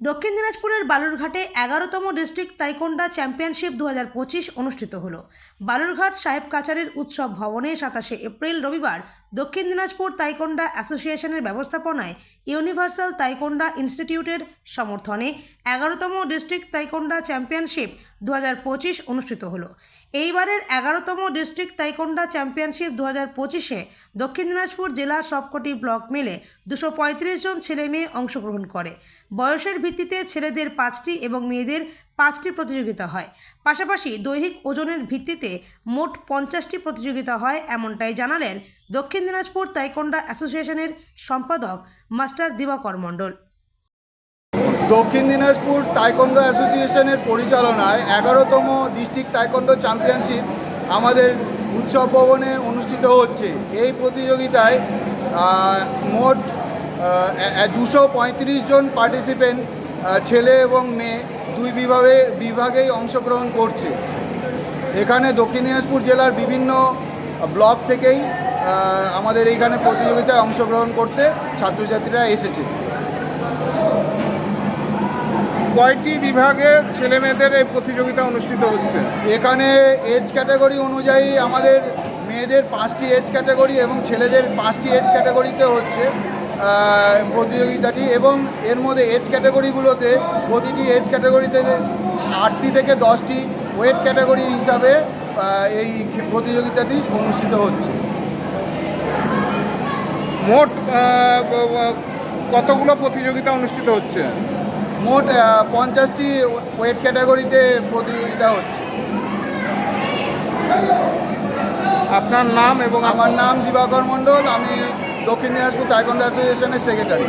দক্ষিণ দিনাজপুরের বালুরঘাটে এগারোতম ডিস্ট্রিক্ট তাইকোন্ডা চ্যাম্পিয়নশিপ দু হাজার পঁচিশ অনুষ্ঠিত হলো। বালুরঘাট সাহেব কাচারের উৎসব ভবনে সাতাশে এপ্রিল রবিবার দক্ষিণ দিনাজপুর তাইকোন্ডা অ্যাসোসিয়েশনের ব্যবস্থাপনায় ইউনিভার্সাল তাইকোন্ডা ইনস্টিটিউটের সমর্থনে এগারোতম ডিস্ট্রিক্ট তাইকোন্ডা চ্যাম্পিয়নশিপ দু হাজার পঁচিশ অনুষ্ঠিত হলো। এইবারের এগারোতম ডিস্ট্রিক্ট তাইকোন্ডা চ্যাম্পিয়নশিপ দু হাজার পঁচিশে দক্ষিণ দিনাজপুর জেলার সবকটি ব্লক মিলে দুশো পঁয়ত্রিশ জন ছেলে মেয়ে অংশগ্রহণ করে। বয়সের ভিত্তিতে ছেলেদের পাঁচটি এবং মেয়েদের পাঁচটি প্রতিযোগিতা হয়। পাশাপাশি দৈহিক ওজনের ভিত্তিতে মোট পঞ্চাশটি প্রতিযোগিতা হয় এমনটাই জানালেন দক্ষিণ দিনাজপুর তাইকোন্ডা অ্যাসোসিয়েশনের সম্পাদক মাস্টার দিবাকর মণ্ডল। দক্ষিণ দিনাজপুর টাইকন্ডো অ্যাসোসিয়েশনের পরিচালনায় এগারোতম ডিস্ট্রিক্ট টাইকন্ডো চ্যাম্পিয়নশিপ আমাদের উৎসব ভবনে অনুষ্ঠিত হচ্ছে। এই প্রতিযোগিতায় মোট দুশো পঁয়ত্রিশ জন পার্টিসিপেন্ট ছেলে এবং মেয়ে দুই বিভাগে, বিভাগেই অংশগ্রহণ করছে। এখানে দক্ষিণ দিনাজপুর জেলার বিভিন্ন ব্লক থেকেই আমাদের এইখানে প্রতিযোগিতায় অংশগ্রহণ করতে ছাত্রছাত্রীরা এসেছে। কয়টি বিভাগে ছেলে মেয়েদের এই প্রতিযোগিতা অনুষ্ঠিত হচ্ছে? এখানে এজ ক্যাটাগরি অনুযায়ী আমাদের মেয়েদের পাঁচটি এজ ক্যাটাগরি এবং ছেলেদের পাঁচটি এজ ক্যাটাগরিতে হচ্ছে প্রতিযোগিতাটি এবং এর মধ্যে এজ ক্যাটাগরিগুলোতে প্রতিটি এজ ক্যাটাগরিতে আটটি থেকে দশটি ওয়েট ক্যাটাগরি হিসাবে এই প্রতিযোগিতাটি অনুষ্ঠিত হচ্ছে। মোট কতগুলো প্রতিযোগিতা অনুষ্ঠিত হচ্ছে? মোট পঞ্চাশটি ওয়েট ক্যাটাগরিতে প্রতিযোগিতা হচ্ছে। আপনার নাম এবং আমার নাম দিবাকর মণ্ডল আমি দক্ষিণ দিনাজপুর তাইকন্দ অ্যাসোসিয়েশনের সেক্রেটারি